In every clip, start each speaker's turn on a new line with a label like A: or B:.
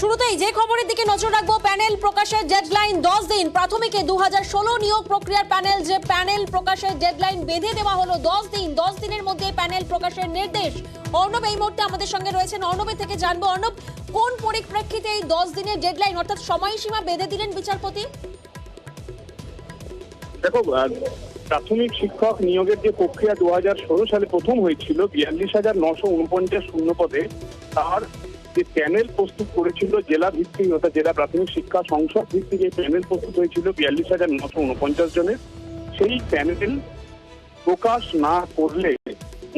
A: শুরুতেই যে খবরের দিকে নজর রাখব, প্যানেল প্রকাশের ডেডলাইন দশ দিন। প্রাথমিকে দু নিয়োগ প্রক্রিয়ার প্যানেল যে প্যানেল প্রকাশের ডেডলাইন বেঁধে দেওয়া হলো দশ দিন। দশ দিনের মধ্যে প্যানেল প্রকাশের নির্দেশ। অর্ণব এই মুহূর্তে আমাদের সঙ্গে রয়েছেন। অর্ণবের থেকে জানব, অর্ণব, কোন পরিপ্রেক্ষিতে এই দশ দিনের ডেডলাইন অর্থাৎ সময়সীমা বেঁধে দিলেন বিচারপতি?
B: দেখো প্রাথমিক শিক্ষক নিয়োগের যে প্রক্রিয়া দু হাজার ষোলো সালে প্রথম হয়েছিল, বিয়াল্লিশ হাজার নশো উনপঞ্চাশ শূন্য পদে, তার যে প্যানেল প্রস্তুত করেছিল জেলা ভিত্তিক অর্থাৎ জেলা প্রাথমিক শিক্ষা সংসদ ভিত্তিক এই প্যানেল প্রস্তুত হয়েছিল বিয়াল্লিশ হাজার নশো উনপঞ্চাশ জনের। সেই প্যানেল প্রকাশ না করলে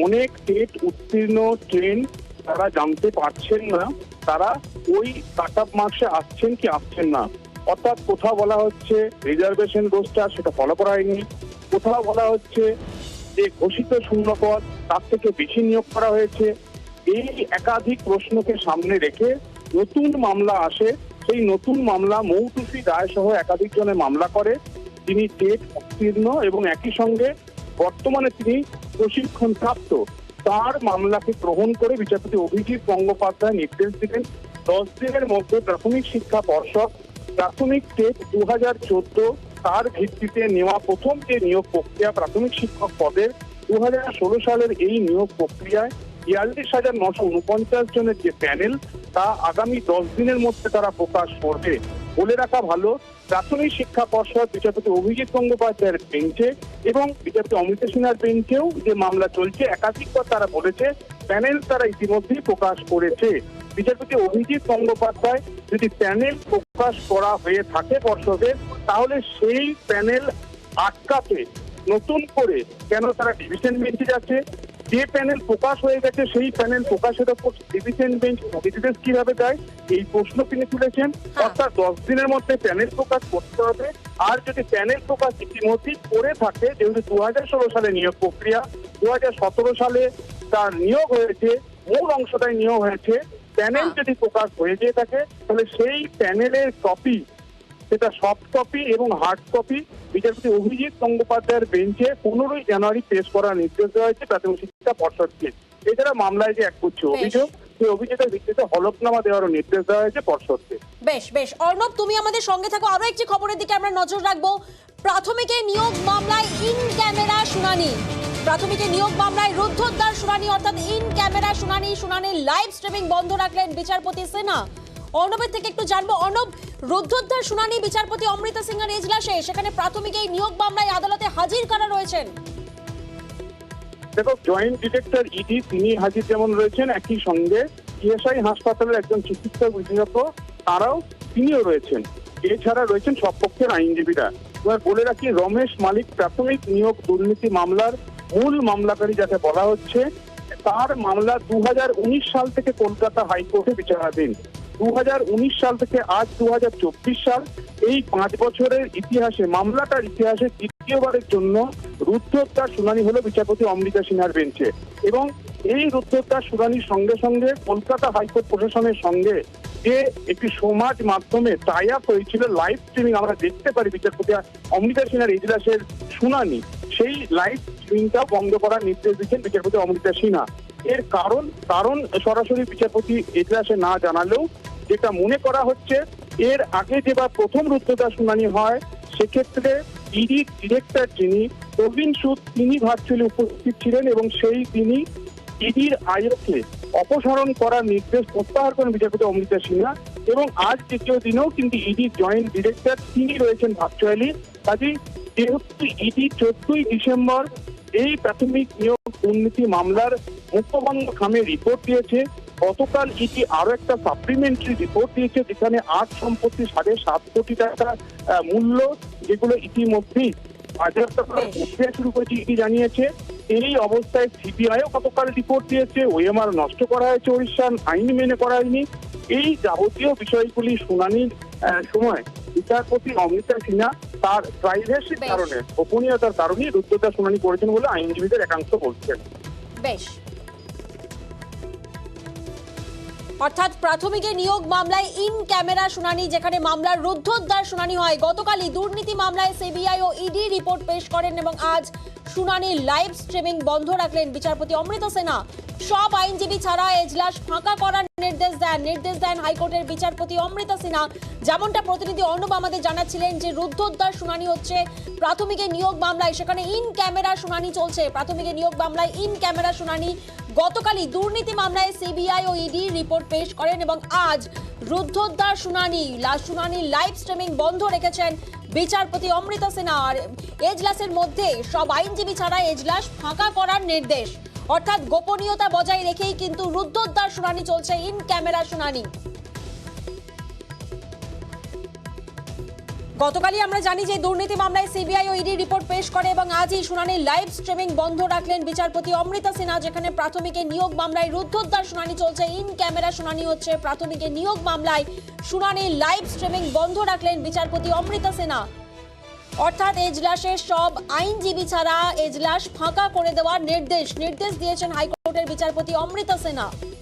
B: অনেক টেট উত্তীর্ণ ট্রেন তারা জানতে পারছেন না, তারা ওই কাট আপ মার্কসে আসছেন কি আসছেন না। অর্থাৎ কোথাও বলা হচ্ছে রিজার্ভেশন রোস্টার সেটা ফলো করা হয়নি। কোথাও বলা হচ্ছে যে ঘোষিত শূন্যপদ তার থেকে বেশি নিয়োগ করা হয়েছে। এই একাধিক প্রশ্নকে সামনে রেখে নতুন মামলা আসে। সেই নতুন মামলা মৌটুসি রায় সহ একাধিক জনে মামলা করে। তিনি টেট উত্তীর্ণ এবং একই সঙ্গে বর্তমানে তিনি প্রশিক্ষণ প্রাপ্ত তার মামলাকে গ্রহণ করে বিচারপতি অভিজিৎ গঙ্গোপাধ্যায় নির্দেশ দিলেন, দশ দিনের মধ্যে প্রাথমিক শিক্ষা পর্ষদ প্রাথমিক টেট দু হাজার চোদ্দ তার ভিত্তিতে নেওয়া প্রথম যে নিয়োগ প্রক্রিয়া প্রাথমিক শিক্ষক পদের দু হাজার ষোলো সালের এই নিয়োগ প্রক্রিয়ায় বিয়াল্লিশ হাজার নশো উনপঞ্চাশ জনের যে প্যানেল, তা আগামী দশ দিনের মধ্যে তারা প্রকাশ করবে। বলে রাখা ভালো, প্রাথমিক শিক্ষা পর্ষদ, বিচারপতি অভিজিৎ গঙ্গোপাধ্যায়ের বেঞ্চে এবং বিচারপতি অমৃতা সিনহার বেঞ্চেও যে মামলা চলছে, একাধিকবার তারা বলেছে, প্যানেল তারা ইতিমধ্যেই প্রকাশ করেছে। বিচারপতি অভিজিৎ গঙ্গোপাধ্যায় যদি প্যানেল প্রকাশ করা হয়ে থাকে পর্ষদে, তাহলে সেই প্যানেল আটকাতে নতুন করে কেন তারা ডিভিশন বেঞ্চে যাচ্ছে? যে প্যানেল প্রকাশ হয়ে গেছে সেই প্যানেল প্রকাশের ওপর ডিভিশন বেঞ্চ নির্দেশ কীভাবে দেয় এই প্রশ্ন তিনি তুলেছেন। অর্থাৎ দশ দিনের মধ্যে প্যানেল প্রকাশ করতে হবে। আর যদি প্যানেল প্রকাশ ইতিমধ্যেই করে থাকে যেহেতু দু হাজার ষোলো সালে নিয়োগ প্রক্রিয়া দু হাজার সতেরো সালে তার নিয়োগ হয়েছে মূল অংশটাই নিয়োগ হয়েছে। প্যানেল
A: হ্যাঁ।
B: যদি প্রকাশ হয়ে যেয়ে থাকে তাহলে সেই প্যানেলের কপি সেটা সফট কপি এবং হার্ড কপি বিচারপতি অভিজিৎ গঙ্গোপাধ্যায়ের বেঞ্চে পনেরোই জানুয়ারি পেশ করার নির্দেশ দেওয়া হয়েছে প্রাথমিক শিক্ষা পর্ষদকে এছাড়া মামলায় যে এক গুচ্ছ অভিযোগ সেই অভিযোগের ভিত্তিতে হলফনামা দেওয়ারও নির্দেশ দেওয়া হয়েছে পর্ষদকে
A: বেশ বেশ। অর্ণব তুমি আমাদের সঙ্গে থাকো। আরও একটি খবরের দিকে আমরা নজর রাখব। প্রাথমিকে নিয়োগ মামলায় ইন ক্যামেরা শুনানি। প্রাথমিকে নিয়োগ মামলায় রুদ্ধদ্বার শুনানি অর্থাৎ ইন ক্যামেরা শুনানি। শুনানির লাইভ স্ট্রিমিং বন্ধ রাখলেন বিচারপতি সিনহা অর্ণবের থেকে একটু জানব। অর্ণব, রুদ্ধদ্বার শুনানি বিচারপতি অমৃতা সিংহের এজলাসে, সেখানে প্রাথমিক এই নিয়োগ মামলায় আদালতে হাজির কারা রয়েছেন?
B: দেখো, জয়েন্ট ডিরেক্টর ইডি তিনি হাজির যেমন রয়েছেন, একই সঙ্গে ইএসআই হাসপাতালের একজন চিকিৎসক বিশেষজ্ঞ, তারাও তিনিও রয়েছেন। এছাড়া রয়েছেন সব পক্ষের আইনজীবীরা। এবার বলে রাখি, রমেশ মালিক প্রাথমিক নিয়োগ দুর্নীতি মামলার মূল মামলাকারী যাকে বলা হচ্ছে, তার মামলা দু হাজার উনিশ সাল থেকে কলকাতা হাইকোর্টে বিচারাধীন। দু হাজার উনিশ সাল থেকে আজ দু হাজার চব্বিশ সাল এই পাঁচ বছরের ইতিহাসে, মামলাটার ইতিহাসে দ্বিতীয়বারের জন্য রুদ্ধতার শুনানি হলো বিচারপতি অমৃতা সিনহার বেঞ্চে। এবং এই রুদ্ধতার শুনানির সঙ্গে সঙ্গে কলকাতা হাইকোর্ট প্রশাসনের সঙ্গে যে একটি সমাজ মাধ্যমে টাই আপ হয়েছিল লাইভ স্ট্রিমিং আমরা দেখতে পারি বিচারপতি অমৃতা সিনহার ইজলাসের শুনানি, সেই লাইভ স্ট্রিমিংটা বন্ধ করার নির্দেশ দিচ্ছেন বিচারপতি অমৃতা সিনহা। এর কারণ কারণ সরাসরি বিচারপতি এজলাসে না জানালেও যেটা মনে করা হচ্ছে, এর আগে যেবার প্রথম রুদ্ধতা শুনানি হয়, সেক্ষেত্রে ইডি ডিরেক্টর যিনি, প্রবীণ সুদ তিনি ভার্চুয়ালি উপস্থিত ছিলেন এবং সেই তিনি ইডির আয়োগকে অপসারণ করার নির্দেশ প্রত্যাহার করেন বিচারপতি অমৃতা সিনহা এবং আজ দ্বিতীয় দিনেও কিন্তু ইডি জয়েন্ট ডিরেক্টর তিনি রয়েছেন ভার্চুয়ালি। কাজেই যেহেতু ইডি চোদ্দই ডিসেম্বর এই প্রাথমিক নিয়োগ দুর্নীতি মামলার মুখ্যবঙ্গ খামে রিপোর্ট দিয়েছে। গতকাল ইডি আরও একটা সাপ্লিমেন্টারি রিপোর্ট দিয়েছে যেখানে আট সম্পত্তি সাড়ে সাত কোটি টাকা মূল্য যেগুলো ইতিমধ্যেই বাজেয়াপ্ত করার। প্রক্রিয়া শুরু করেছে ইডি জানিয়েছে। এই অবস্থায় সিবিআইও গতকাল রিপোর্ট দিয়েছে ওএমআর নষ্ট করা হয়েছে ওড়িশার আইন মেনে করা হয়নি। এই যাবতীয় বিষয়গুলি শুনানির সময় বিচারপতি অমৃতা সিনহা তার প্রাইভেসির কারণে গোপনীয়তার কারণে রুদ্ধতা শুনানি করেছেন বলে আইনজীবীদের একাংশ বলছেন।
A: বেশ। অর্থাৎ প্রাথমিকে নিয়োগ মামলায় ইন ক্যামেরা শুনানি যেখানে মামলার রুদ্ধদ্বার শুনানি হয়। গতকালই দুর্নীতি মামলায় সিবিআই ও ইডি রিপোর্ট পেশ করেন এবং আজ শুনানি লাইভ স্ট্রিমিং বন্ধ রাখলেন বিচারপতি অমৃত সেনা। সব আইনজীবী ছাড়া এজলাস ফাঁকা করার নির্দেশ দেন। নির্দেশ দেন হাইকোর্টের বিচারপতি অমৃতা সিনহা। যেমনটা প্রতিনিধি অর্ণব আমাদের জানাচ্ছিলেন যে রুদ্ধোদ্ধার শুনানি হচ্ছে প্রাথমিকের নিয়োগ মামলায়। সেখানে ইন ক্যামেরা শুনানি চলছে। প্রাথমিকের নিয়োগ মামলায় ইন ক্যামেরা শুনানি। গতকালই দুর্নীতি মামলায় সিবিআই ও ইডি রিপোর্ট পেশ করেন এবং আজ রুদ্ধোদ্ধার শুনানি শুনানি লাইভ স্ট্রিমিং বন্ধ রেখেছেন বিচারপতি অমৃতা সিনহা। আর এজলাসের মধ্যে সব আইনজীবী ছাড়া এজলাস ফাঁকা করার নির্দেশ। অর্থাৎ গোপনীয়তা বজায় রেখেই কিন্তু রুদ্ধোদ্ধার শুনানি চলছে, ইন ক্যামেরা শুনানি। গতকালই আমরা জানি যে দুর্নীতি মামলায় সিবিআই ও ইডি রিপোর্ট পেশ করে এবং আজই শুনানির লাইভ স্ট্রিমিং বন্ধ রাখলেন বিচারপতি অমৃতা সিনহা, যেখানে প্রাথমিকের নিয়োগ মামলায় রুদ্ধোদ্ধার শুনানি চলছে, ইন ক্যামেরা শুনানি হচ্ছে প্রাথমিকের নিয়োগ মামলায় শুনানির লাইভ স্ট্রিমিং বন্ধ রাখলেন বিচারপতি অমৃতা সিনহা। অর্থাৎ এজলাসের সব আইনজীবী ছাড়া এজলাস ফাঁকা করে দেওয়ার নির্দেশ নির্দেশ দিয়েছেন হাইকোর্টের বিচারপতি অমৃতা সিনহা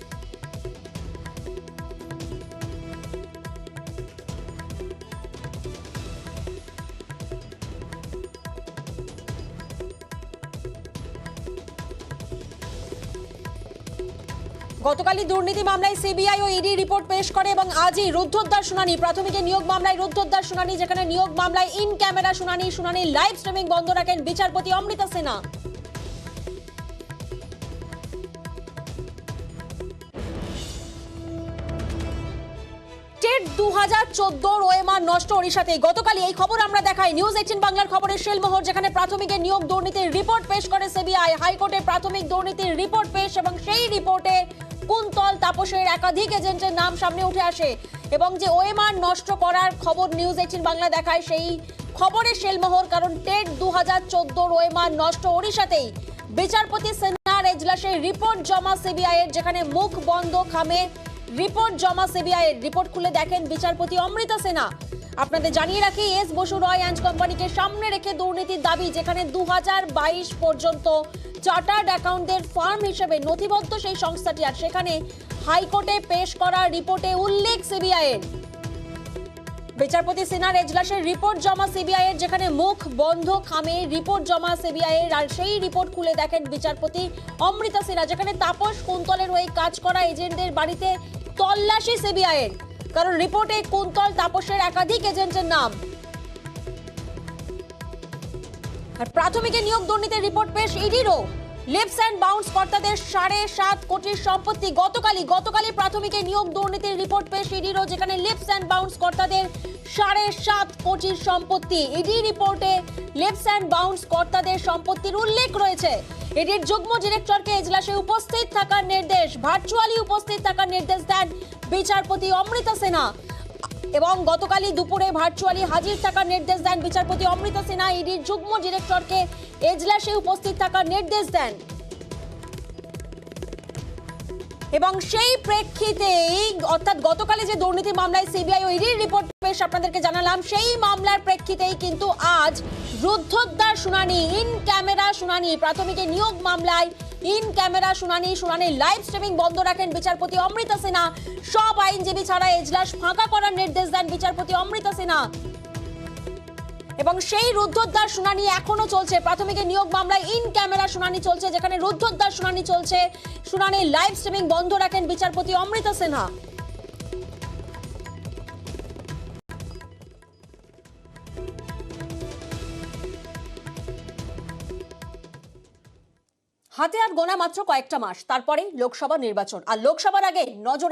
A: গতকালই দুর্নীতি মামলায় সিবিআই ও ইডি রিপোর্ট পেশ করে এবং আজই রুদ্ধোদ্ধার শুনানি, প্রাথমিকে নিয়োগ মামলায় রুদ্ধোদ্ধার শুনানি, যেখানে নিয়োগ মামলায় ইন ক্যামেরা শুনানি শুনানি লাইভ স্ট্রিমিং বন্ধ রাখেন বিচারপতি অমৃতা সিনহা দু হাজার চোদ্দোর ওএমআর নষ্ট ওড়িশাতে গতকালই এই খবর আমরা দেখাই। নিউজ এইটিন বাংলার খবরের শিলমোহর, যেখানে প্রাথমিকের নিয়োগ দুর্নীতির রিপোর্ট পেশ করে সিবিআই। হাইকোর্টে প্রাথমিক দুর্নীতির রিপোর্ট পেশ এবং সেই রিপোর্টে কুন্তল তাপসের একাধিক এজেন্টের নাম সামনে উঠে আসে এবং যে ওএমআর নষ্ট করার খবর নিউজ এইটিন বাংলা দেখায়, সেই খবরের শিলমোহর কারণ টেট দু হাজার চোদ্দোর ওএমআর নষ্ট ওড়িশাতেই। বিচারপতি সিনহার এজলাসের রিপোর্ট জমা সিবিআই এর যেখানে মুখ বন্ধ, খামে রিপোর্ট জমা সিবিআই এর রিপোর্ট খুলে দেখেন বিচারপতি অমৃতা সিনহা। আপনাদের জানিয়ে রাখি, এস বসু রয় অ্যান্ড কোম্পানিকে সামনে রেখে দুর্নীতির দাবি, যেখানে দুহাজার বাইশ পর্যন্ত চার্টার্ড অ্যাকাউন্টের ফার্ম হিসেবে নথিবদ্ধ সেই সংস্থাটি। আর সেখানে হাইকোর্টে পেশ করা রিপোর্টে উল্লেখ সিবিআই এর বিচারপতি সিনহার এজলাসের রিপোর্ট জমা সিবিআই এর যেখানে মুখ বন্ধ খামে রিপোর্ট জমা সিবিআই এর আর সেই রিপোর্ট খুলে দেখেন বিচারপতি অমৃতা সিনহা, যেখানে তাপস কুন্তলের ওই কাজ করা এজেন্টদের বাড়িতে তল্লাশি সিবিআই এর কারণ রিপোর্টে কুন্তল তাপসের একাধিক এজেন্টের নাম। আর প্রাথমিকে নিয়োগ দুর্নীতির রিপোর্ট পেশ ইডিরও। লিপস অ্যান্ড বাউন্স কর্তাদের সাড়ে সাত কোটির সম্পত্তি। গতকালই গতকালই প্রাথমিকে নিয়োগ দুর্নীতির রিপোর্ট পেশ ইডিরও, যেখানে লিপস অ্যান্ড বাউন্স কর্তাদের সাড়ে সাত কোটির সম্পত্তি। ইডি রিপোর্টে লিপস অ্যান্ড বাউন্স কর্তাদের সম্পত্তির উল্লেখ রয়েছে। ইডির যুগ্ম ডিরেক্টরকে এজলাসে উপস্থিত থাকার নির্দেশ ভার্চুয়ালি উপস্থিত থাকার নির্দেশ দেন বিচারপতি অমৃতা সেনা। এবং গতকালই দুপুরে ভার্চুয়ালি হাজির থাকার নির্দেশ দেন বিচারপতি অমৃতা সিনহা ইডির যুগ্ম ডিরেক্টরকে এজলাসে উপস্থিত থাকার নির্দেশ দেন। এবং সেই প্রেক্ষিতেই অর্থাৎ গতকালে যে দুর্নীতি মামলায় সিবিআই ও ইডির রিপোর্ট পেশ আপনাদেরকে জানালাম, সেই মামলার প্রেক্ষিতেই কিন্তু আজ রুদ্ধোদ্ধার শুনানি, ইন ক্যামেরা শুনানি, প্রাথমিকের নিয়োগ মামলায় ইন ক্যামেরা শুনানি শুনানি লাইভ স্ট্রিমিং বন্ধ রাখেন বিচারপতি অমৃতা সিনহা। সব আইনজীবী ছাড়া এজলাস ফাঁকা করার নির্দেশ দেন বিচারপতি অমৃতা সিনহা। এবং সেই রুদ্ধোদ্ধার শুনানি এখনও চলছে। প্রাথমিকের নিয়োগ মামলায় ইন ক্যামেরা শুনানি চলছে, যেখানে রুদ্ধোদ্ধার শুনানি চলছে। শুনানি লাইভ স্ট্রিমিং বন্ধ রাখেন বিচারপতি অমৃতা সিনহা। হাতে আর গোনা মাত্র কয়েকটা মাস তারপরে লোকসভা নির্বাচন। আর লোকসভার আগে নজরে